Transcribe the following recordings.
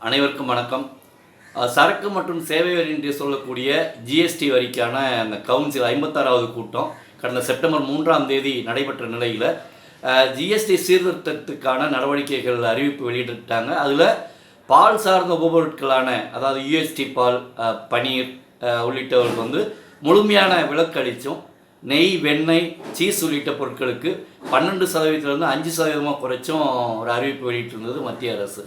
அனைவருக்கும் வணக்கம். சரக்கு மற்றும் சேவை வரி என்று சொல்லக்கூடிய ஜிஎஸ்டி வரிக்கான அந்த கவுன்சில் ஐம்பத்தாறாவது கூட்டம் கடந்த செப்டம்பர் மூன்றாம் தேதி நடைபெற்ற நிலையில் ஜிஎஸ்டி சீர்திருத்தத்துக்கான நடவடிக்கைகள் அறிவிப்பு வெளியிட்டுட்டாங்க அதில் பால் சார்ந்த உபபொருட்களான அதாவது யூஎஸ்டி பால் பனீர் உள்ளிட்டவர்கள் வந்து முழுமையான விலக்களிச்சும் நெய் வெண்ணெய் சீஸ் உள்ளிட்ட பொருட்களுக்கு பன்னெண்டு சதவீதத்துலேருந்து அஞ்சு சதவீதமாக குறைச்சும் ஒரு அறிவிப்பு வெளியிட்டிருந்தது மத்திய அரசு.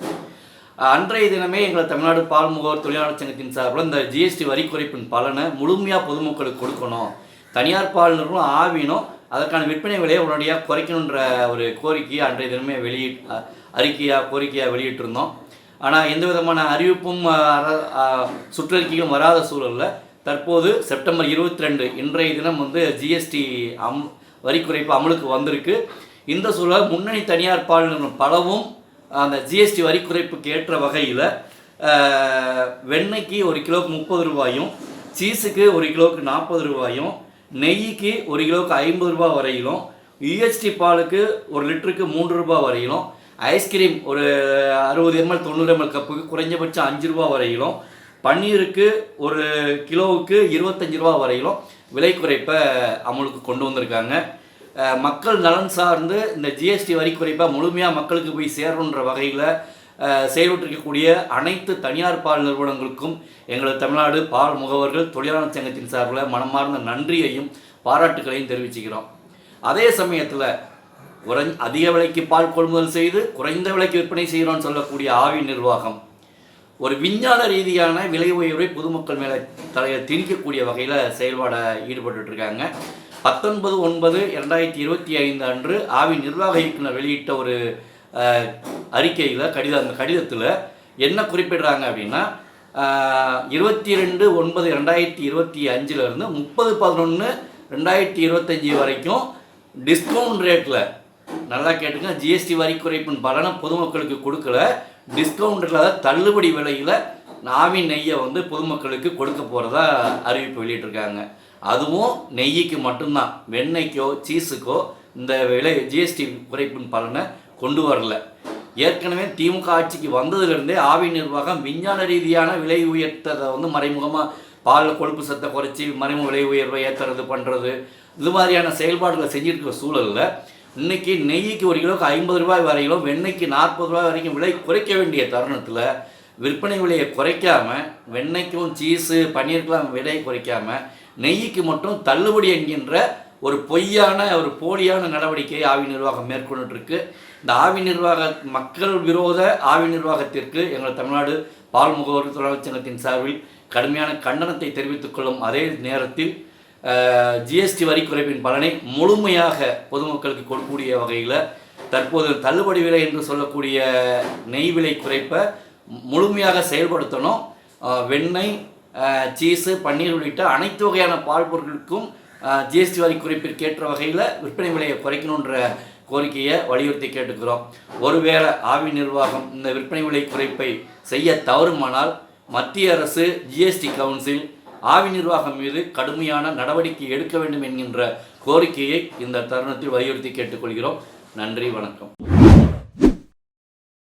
அன்றைய தினமே எங்களை தமிழ்நாடு பால் முகவர் தொழிலாளர் சங்கத்தின் சார்பில் இந்த ஜிஎஸ்டி வரி குறைப்பின் பலனை முழுமையாக பொதுமக்களுக்கு கொடுக்கணும். தனியார் பால் நிறுவனம் ஆவினும் அதற்கான விற்பனை விலையை உடனடியாக குறைக்கணுன்ற ஒரு கோரிக்கையை அன்றைய தினமே வெளியிட் அறிக்கையாக கோரிக்கையாக வெளியிட்டிருந்தோம். ஆனால் எந்த விதமான அறிவிப்பும் சுற்றறிக்கையும் வராத சூழலில் தற்போது செப்டம்பர் இருபத்தி ரெண்டு இன்றைய தினம் வந்து ஜிஎஸ்டி அம் வரி குறைப்பு அமலுக்கு வந்திருக்கு. இந்த சூழல் முன்னணி தனியார் பால் நிறுவனம் பலவும் அந்த ஜிஎஸ்டி வரி குறைப்புக்கு ஏற்ற வகையில் வெண்ணெய்க்கு ஒரு கிலோவுக்கு முப்பது ரூபாயும் சீஸுக்கு ஒரு கிலோவுக்கு நாற்பது ரூபாயும் நெய்க்கு ஒரு கிலோவுக்கு ஐம்பது ரூபாய் வரையிலும் யூஎஸ்டி பாலுக்கு ஒரு லிட்டருக்கு மூன்று ரூபாய் வரையிலும் ஐஸ்கிரீம் ஒரு அறுபது எம்எல் தொண்ணூறு எம்எல் கப்புக்கு குறைஞ்சபட்சம் அஞ்சு ரூபா வரையிலும் பன்னீருக்கு ஒரு கிலோவுக்கு இருபத்தஞ்சு ரூபா வரையிலும் விலை குறைப்பை அமலுக்கு கொண்டு வந்திருக்காங்க. மக்கள் நலன் சார்ந்து இந்த ஜிஎஸ்டி வரி குறைப்பை முழுமையாக மக்களுக்கு போய் சேரணுன்ற வகையில் செயல்பட்டிருக்கக்கூடிய அனைத்து தனியார் பால் நிறுவனங்களுக்கும் எங்களது தமிழ்நாடு பால் முகவர்கள் தொழிலாளர் சங்கத்தின் சார்பில் மனமார்ந்த நன்றியையும் பாராட்டுகளையும் தெரிவிச்சுக்கிறோம். அதே சமயத்தில் குறை அதிக விலைக்கு பால் கொள்முதல் செய்து குறைந்த விலைக்கு விற்பனை செய்கிறோம்னு சொல்லக்கூடிய ஆவி நிர்வாகம் ஒரு விஞ்ஞான ரீதியான விலை உயர்வை பொதுமக்கள் மேலே தலையை திணிக்கக்கூடிய வகையில் செயல்பாட ஈடுபட்டுட்டு இருக்காங்க பத்தொன்பது ஒன்பது இரண்டாயிரத்தி இருபத்தி ஐந்து அன்று ஆவி நிர்வாக இயக்குனர் வெளியிட்ட ஒரு அறிக்கையில் கடித அந்த கடிதத்தில் என்ன குறிப்பிடுறாங்க அப்படின்னா இருபத்தி ரெண்டு ஒன்பது ரெண்டாயிரத்தி இருபத்தி அஞ்சுலேருந்து முப்பது பதினொன்று ரெண்டாயிரத்தி இருபத்தஞ்சி வரைக்கும் டிஸ்கவுண்ட் ரேட்டில் நல்லா கேட்டுங்க ஜிஎஸ்டி வரி குறைப்பின் பலனை பொதுமக்களுக்கு கொடுக்கல. டிஸ்கவுண்டில் தள்ளுபடி விலையில் நாவின் நெய்யை வந்து பொதுமக்களுக்கு கொடுக்க போகிறதா அறிவிப்பு வெளியிட்டிருக்காங்க. அதுவும் நெய்யிக்கு மட்டும்தான். வெண்ணெய்க்கோ சீஸுக்கோ இந்த விலை ஜிஎஸ்டி குறைப்பின் பலனை கொண்டு வரல. ஏற்கனவே திமுக ஆட்சிக்கு வந்ததுலேருந்தே ஆவி நிர்வாகம் விஞ்ஞான ரீதியான விலை உயர்த்ததை வந்து மறைமுகமாக பாலில் கொழுப்பு சத்தை குறைச்சி மறைமுக விலை உயர்வை ஏற்றுறது பண்ணுறது இது மாதிரியான செயல்பாடுகளை செஞ்சுருக்க சூழலில் இன்னைக்கு நெய்க்கு ஒரு கிலோக்கு ஐம்பது ரூபாய் வரையிலும் வெண்ணெய்க்கு நாற்பது ரூபாய் வரைக்கும் விலை குறைக்க வேண்டிய தருணத்தில் விற்பனை விலையை குறைக்காமல் வெண்ணெய்க்கும் சீஸு பன்னீருக்கெல்லாம் விலையை குறைக்காமல் நெய்க்கு மட்டும் தள்ளுபடி என்கின்ற ஒரு பொய்யான ஒரு போலியான நடவடிக்கையை ஆவி நிர்வாகம் மேற்கொண்டுட்டு இந்த ஆவி நிர்வாக மக்கள் விரோத ஆவி நிர்வாகத்திற்கு எங்கள் தமிழ்நாடு பால் முகவர் தொழிலாளர் சங்கத்தின் சார்பில் கடுமையான கண்டனத்தை தெரிவித்துக் கொள்ளும் அதே நேரத்தில் ஜிஎஸ்டி வரி குறைப்பின் பலனை முழுமையாக பொதுமக்களுக்கு கொடுக்கக்கூடிய வகையில் தற்போது தள்ளுபடி விலை என்று சொல்லக்கூடிய நெய் விலை குறைப்பை முழுமையாக செயல்படுத்தணும். வெண்ணெய் சீஸு பன்னீர் உள்ளிட்ட அனைத்து வகையான பால் பொருட்களுக்கும் ஜிஎஸ்டி வரி குறைப்பிற்கு ஏற்ற வகையில் விற்பனை விலையை குறைக்கணுன்ற கோரிக்கையை வலியுறுத்தி கேட்டுக்கிறோம். ஒருவேளை ஆவி நிர்வாகம் இந்த விற்பனை விலை குறைப்பை செய்ய தவறுமானால் மத்திய அரசு ஜிஎஸ்டி கவுன்சில் ஆவி நிர்வாகம் மீது கடுமையான நடவடிக்கை எடுக்க வேண்டும் என்கின்ற கோரிக்கையை இந்த தருணத்தில் வலியுறுத்தி கேட்டுக்கொள்கிறோம். நன்றி வணக்கம்.